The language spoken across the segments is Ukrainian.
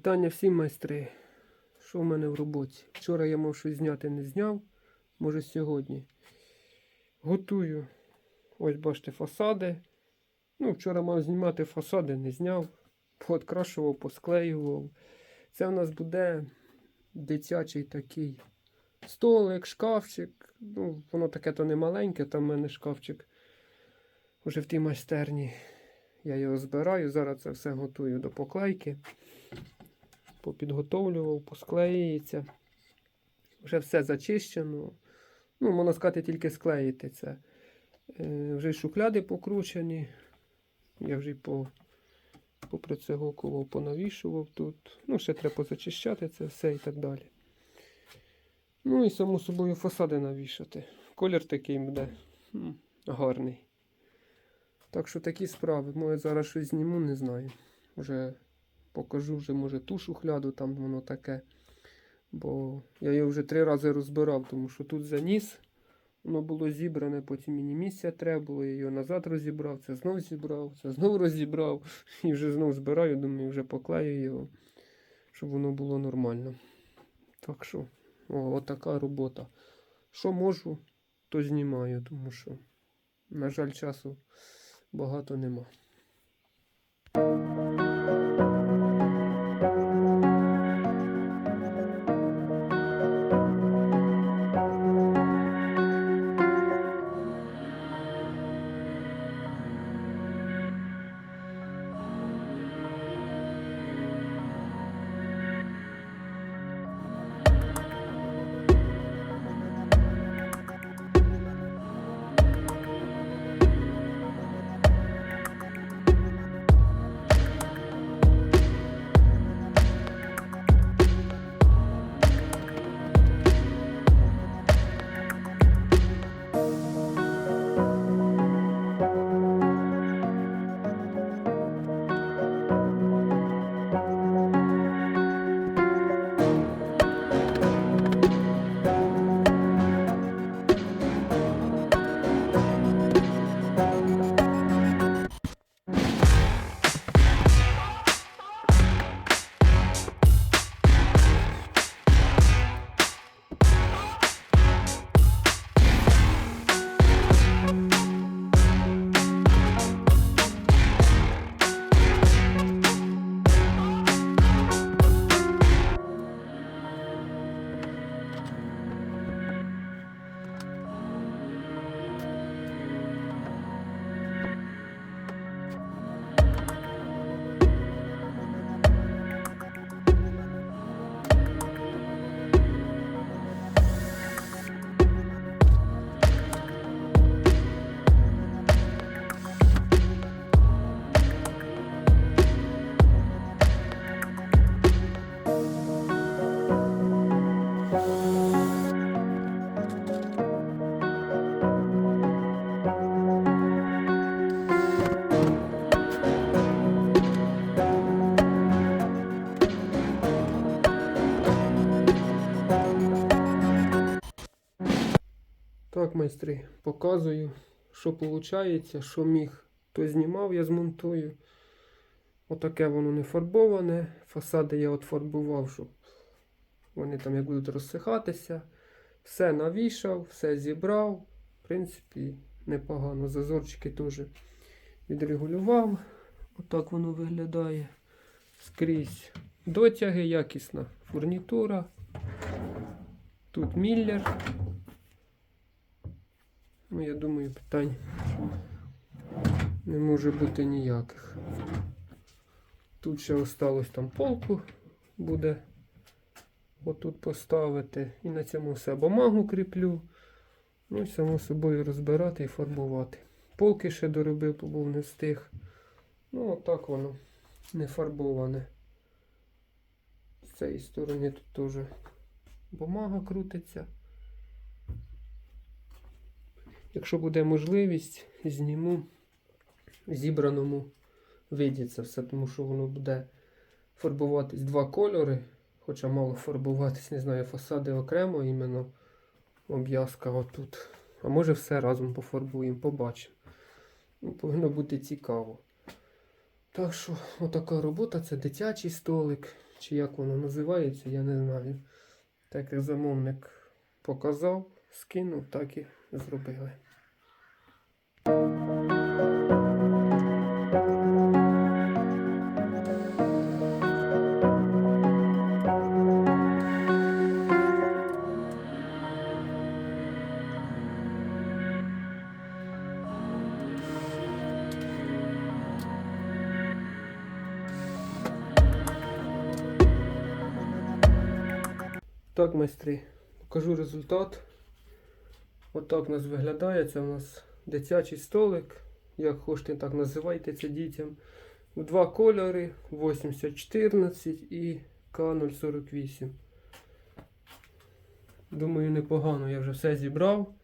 Вітання всім майстри. Що в мене в роботі? Вчора я мав щось зняти, не зняв. Може сьогодні. Готую. Ось бачите, фасади. Ну, вчора мав знімати фасади, не зняв. Пооткрашував, посклеював. Це в нас буде дитячий такий столик, шкафчик. Ну, воно таке то не маленьке, там в мене шкафчик. Уже в тій майстерні. Я його збираю, зараз це все готую до поклейки. Попідготовлював, посклеюється. Вже все зачищено. Ну, можна сказати, тільки склеїти це. Е, вже й шухляди покручені. Я вже по, поприцегокував, понавішував тут. Ну, ще треба позачищати це все і так далі. Ну і само собою фасади навішати. Колір такий буде гарний. Так що такі справи. Може зараз щось зніму, не знаю. Вже покажу вже, може, ту шухляду, там воно таке. Бо я його вже три рази розбирав, тому що тут заніс, воно було зібране, потім мені місця треба було, я його назад розібрав, це знов зібрав, це знов розібрав. І вже знов збираю, думаю, вже поклею його, щоб воно було нормально. Так що, о, отака робота. Що можу, то знімаю, тому що, на жаль, часу багато нема. Так, майстри, показую, що виходить, що міг, то знімав, я змонтую. Отаке воно не фарбоване. Фасади я от фарбував, щоб вони там як будуть розсихатися. Все навішав, все зібрав. В принципі, непогано. Зазорчики теж відрегулював. Отак воно виглядає. Скрізь дотяги, якісна фурнітура. Тут міллер. Ну, я думаю, питань не може бути ніяких. Тут ще осталось там полку буде отут поставити. І на цьому все бумагу кріплю. Ну і само собою розбирати і фарбувати. Полки ще доробив, бо був не встиг. Ну, отак воно не фарбоване. З цієї сторони тут теж бумага крутиться. Якщо буде можливість, зніму в зібраному виді це все, тому що воно буде фарбуватись два кольори, хоча мало фарбуватись, не знаю, фасади окремо, іменно обв'язка отут. А може все разом пофарбуємо, побачимо. Ну, повинно бути цікаво. Так що, отака робота, це дитячий столик. чи як воно називається, я не знаю. Так як замовник показав, скинув, так і зробили. Так, майстри, покажу результат. Отак у нас виглядає. Це у нас дитячий столик. Як хочете, так називайте це дітям. В два кольори 8014 і К048. Думаю, непогано. Я вже все зібрав,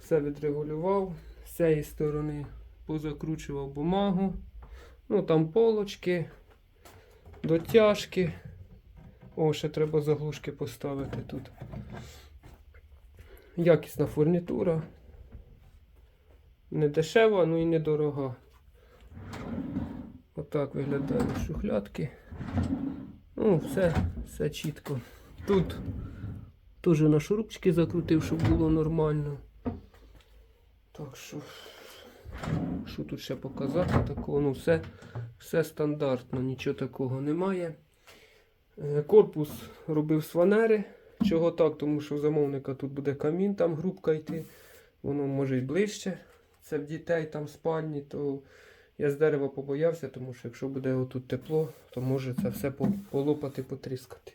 все відрегулював. З цієї сторони позакручував бумагу. Ну там полочки, дотяжки. О, ще треба заглушки поставити тут. Якісна фурнітура. Не дешева, ну і недорога. Отак виглядають шухлядки. Ну, все, все чітко. Тут теж на шурупчики закрутив, щоб було нормально. Так що, що тут ще показати такого? Ну, все, все стандартно, нічого такого немає. Е, Корпус робив з фанери. Чого так? Тому що в замовника тут буде камін, там грубка йти. Воно може й ближче. Це в дітей там спальні, то я з дерева побоявся, тому що якщо буде отут тепло, то може це все полопати, потріскати.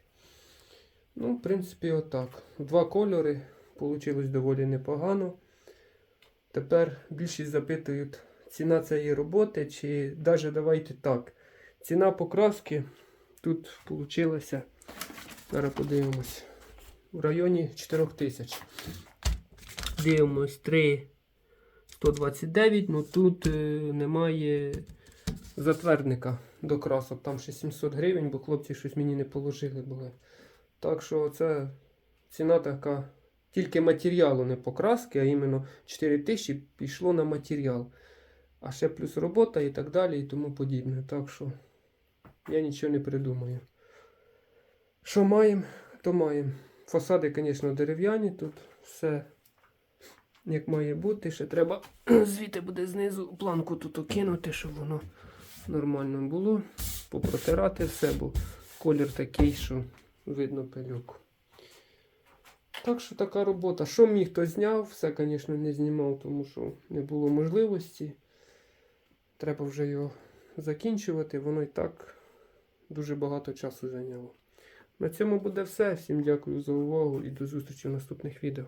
Ну, в принципі, отак. Два кольори. Получилось доволі непогано. Тепер більшість запитують, ціна цієї роботи, чи навіть давайте так. Ціна покраски тут получилася. Зараз подивимось. В районі 4 тисяч. Дивимось 3 129, ну тут е, немає затвердника до красок. Там ще 700 гривень, бо хлопці щось мені не положили були. Так що це ціна така. Тільки матеріалу не покраски, а іменно 4 тисячі пішло на матеріал. А ще плюс робота і так далі, і тому подібне. Так що я нічого не придумаю. Що маємо, то маємо. Фасади, звісно, дерев'яні, тут все як має бути. Ще треба звідти буде знизу планку тут окинути, щоб воно нормально було. Попротирати все, бо колір такий, що видно пилюку. Так що така робота. Що міг, то зняв, все, звісно, не знімав, тому що не було можливості. Треба вже його закінчувати, воно і так дуже багато часу зайняло. На цьому буде все. Всім дякую за увагу і до зустрічі в наступних відео.